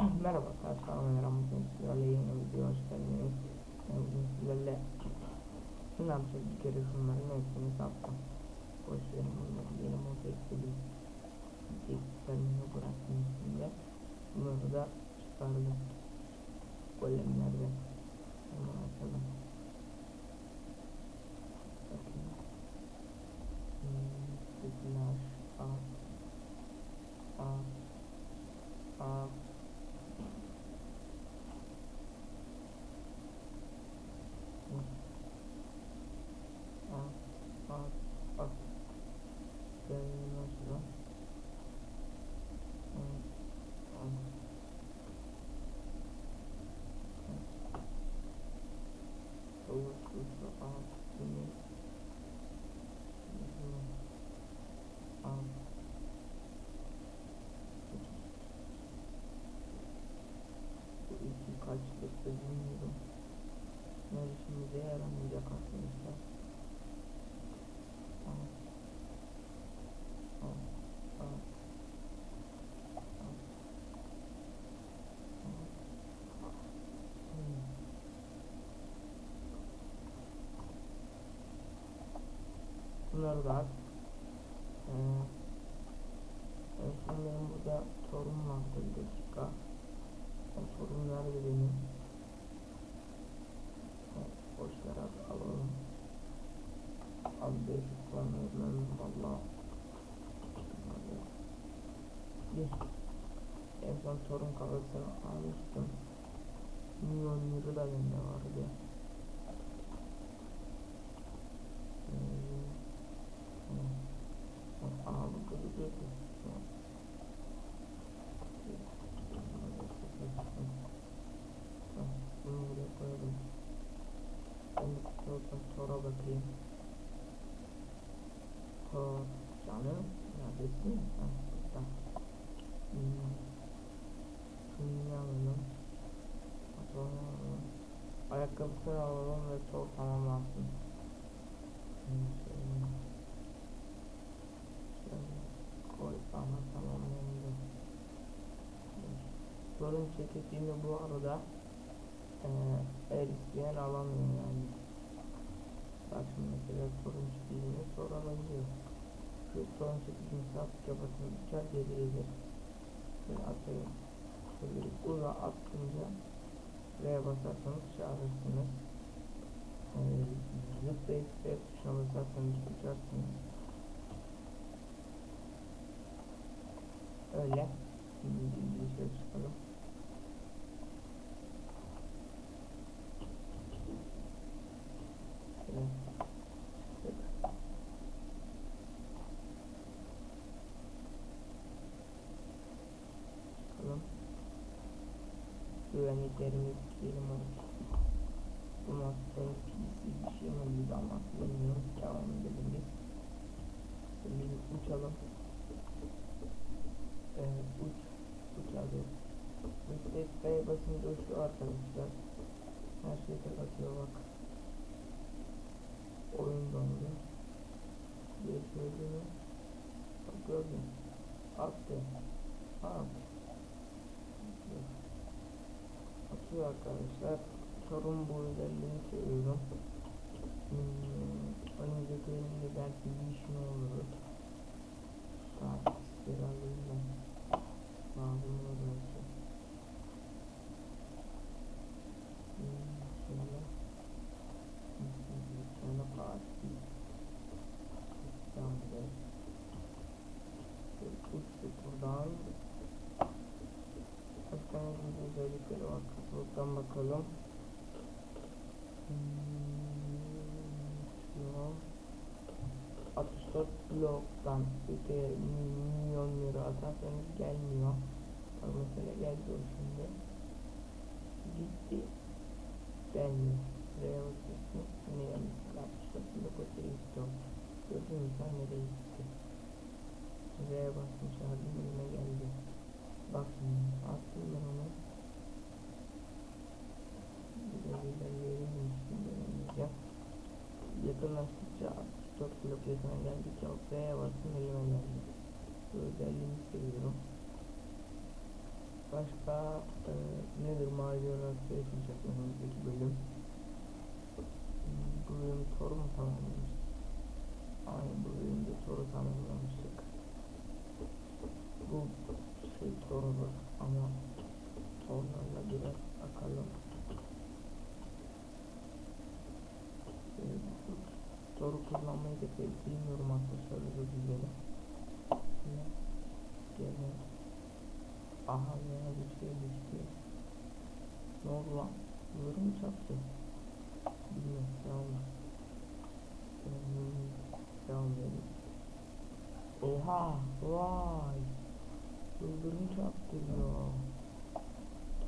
Merhaba arkadaşlar ben Eren bugün sizlerle yeni video hoş geldiniz. Ben bugün sizlerle şunu yapacağız bir kere şunların hepsini sattım. Boş verin bunları yeni moda ekledim. Eklerini bıraktım üstünde. Bunları da çıkardım. Golemlerden. Bunu açalım. Bakın. Hmm, Flash, at, at, at. At, at, at. Böyle nasıl lan? At, at. Soğuk suçlu at, bunu. Bunu. At. Bu iki da bilmiyorum. Ne işimize yaramayacak arkadaşlar. Al. Al. Hmm. Bunları da at. Ee, son benim burada sorum vardı bir dakika. O sorum nerede benim? Boşver abi alalım. Abi 500 kullanıyorum valla. Bir. En son sorun kafasını almıştım. Milyon lira da bende vardı. Hmm. Bu kızı götür. Bunu buraya koyalım. Ben de sonra bakayım. Şunu alalım. Sonra alalım. Ayakkabısını alalım ve tor tamamlansın. Koy ama tamamlandı. Sorun çeketiğini bu arada eee el isteyen alamıyor yani. Bak şimdi mesela sorun çekildiğini sonra alabiliyor. Çekildiğini sapık kafasını uçar geri gelir. Şöyle atıyorum. Şöyle uza attınca R'ye basarsanız çağırırsınız. Ee, zıplayıp F tuşuna basarsanız uçarsınız. Öyle. Şimdi dışarı çıkalım. Şöyle. Çıktık. Çıkalım. Güvenliklerimiz olsun. Bu maçta PC bir şey mi oldu ama bilmiyorum. Devam edelim biz. Şimdi uçalım. Ee, uç. Uçalım. Reset B'ye basınca uçuyor arkadaşlar. Her şey tek atıyor bak. Oyun dondu. Bir söylüyor. Bak gördün. Attı. At. Atıyor arkadaşlar. Sorun bu özelliğini seviyorum. Hmm, önümüzdeki elimde belki bir iş ne olur. Saat herhalde lazım olur belki. Hmm, şöyle. Bir tane parti. Tamam. Uçtuk buradan. Kaç tane burada özellikleri var. Katılıktan bakalım. Hmm, 64 bloktan öte milyon lira atarsanız gelmiyor. Bak mesela geldi o şimdi. Gitti. Gelmiyor. Buraya bakıyorsun. Yine gelmiş. 64 blok öte gitti o. Gördün mü sen nereye gitti? Buraya bastım çağırdım önüme geldi. Bak şimdi attım ben onu. Biraz ilerleyelim şimdi oynayacağım. Yakınlaştıkça 64 blok yakına geldikçe B'ye bastım elime geldi. Bu özelliğini seviyorum. Başka e, nedir macerası yaşayacak önümüzdeki bölüm. Hmm, Bu bölüm Thor'u mu tamamlamıştık? Aynen bu bölümde Thor'u tamamlamıştık. Bu şey Thor'u ama Thor'larla biraz bakalım. E, bu Thor'u kullanmayı da bilmiyorum arkadaşlar özür dilerim. Ne? Gene Aha yine bir şey düştü. Ne oldu lan? Bunları mı çarptı? Bilmiyorum. Devam. Hmm, Devam edelim. Oha! Vay! Yıldırım çarptırıyor.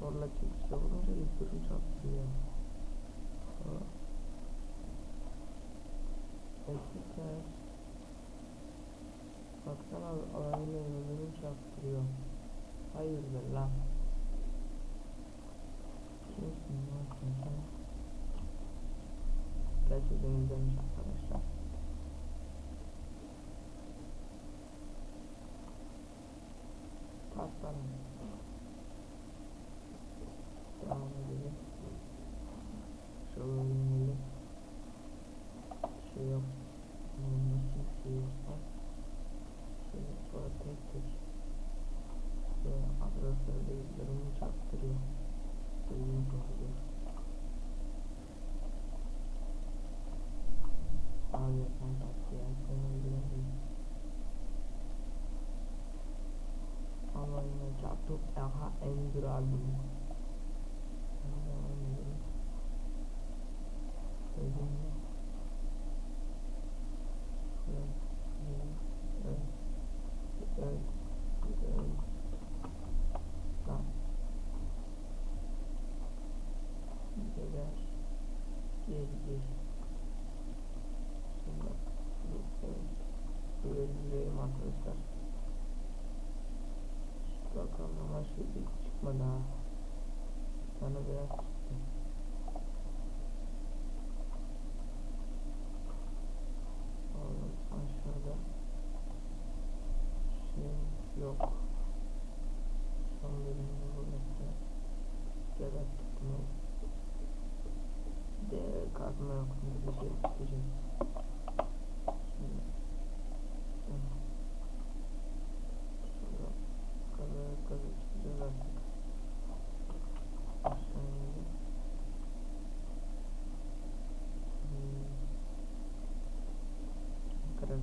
Torla çekişle vurunca yıldırım çarptırıyor. Ha. Eksikler. Baksana alayla yıldırım çarptırıyor. Hayırdır lan? Kimsin lan sen? Gerçekten güzelmiş arkadaşlar. Paslanın. Devam edelim. Şöyle inelim. Şey yok. Hmm, Nasıl bir şey yapsam? Şöyle sonra tek tek ve arkadaşlar bilgilerimi çarptırıyor. Bölüm oluyor. Abi sen taktı ya. Sen öldüremeyiz. Ama yine çarptım. Aha Ender albüm. Devam ediyorum. Öldüm ya. Evet. Evet. Evet. Evet. Tamam. Geber. Geri geri. Şimdi evet. Böyle dileyelim arkadaşlar. Bakalım ama şey bir çıkmadı ha. Sana beyaz çıktı. Oğlum aşağıda şey yok. Son bölümde burası. Geberttik bunu. De kazma yok. Bir şey isteyeceğiz.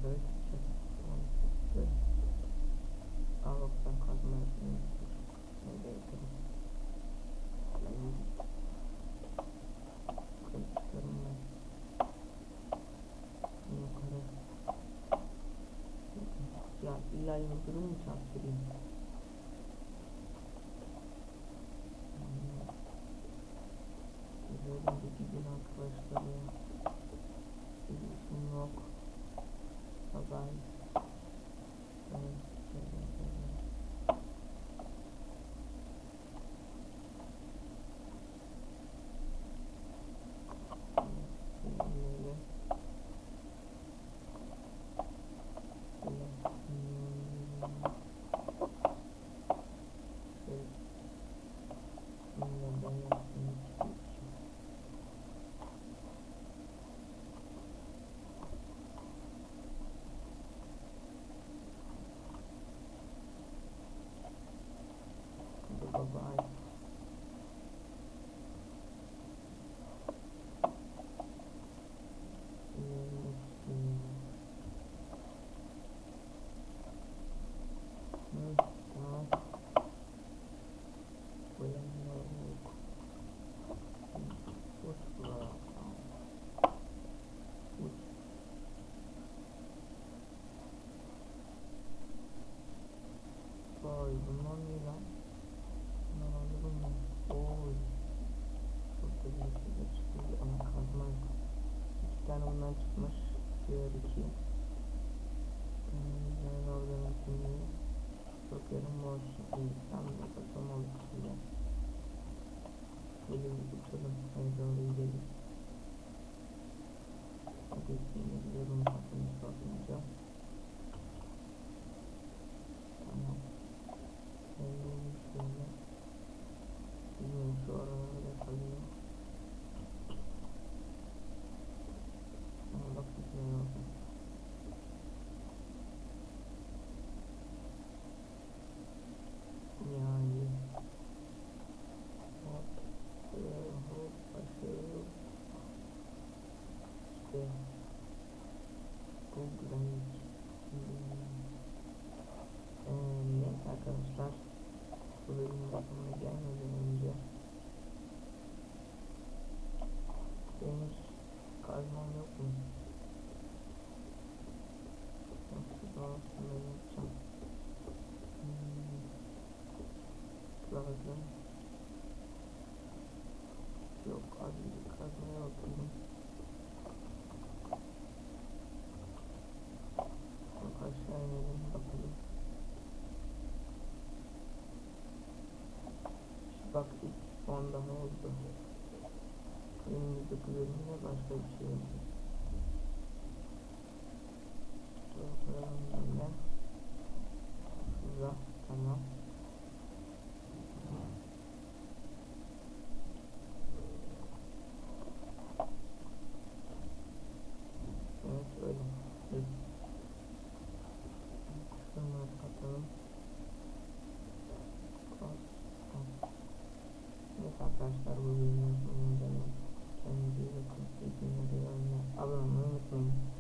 5, 8, 10, 4. Ağlıktan kazma yapıyorum. Şimdi yeterim. Kırıklarım var. Yukarı. Ya illa yıldırım mı çarptırayım? Vay bunlar ne lan? Bunlar anladın mı? Oy. Çok da bir şey çıktı. Ama kazma. İki tane bundan çıkmış. Diğer iki. Hmm, ben oradan şimdi çok yarım boş. İyi, tam da oldu şimdi. Şöyle bir uçalım. Hayır doğru gidelim. Hadi şimdi gidiyorum. Bakın sormayacağım. Tamam. Şöyle şöyle. bakımına gelmeden önce benim hiç kazmam yok mu? Yoksa sonrasında yapacağım. Hmm. Bakalım. Yok az bir kazmaya. Yok aşağı inelim bakalım. Bak ilk 10 daha oldu. Önümüzdeki bölümde başka bir şey oldu. Bakalım böyle. Şurada tamam. Evet öyle. Evet. Şunları katalım. Cross. Evet arkadaşlar bu videonun sonuna geldik. Kendinize iyi bakın. Oyunlar. Abone olmayı unutmayın.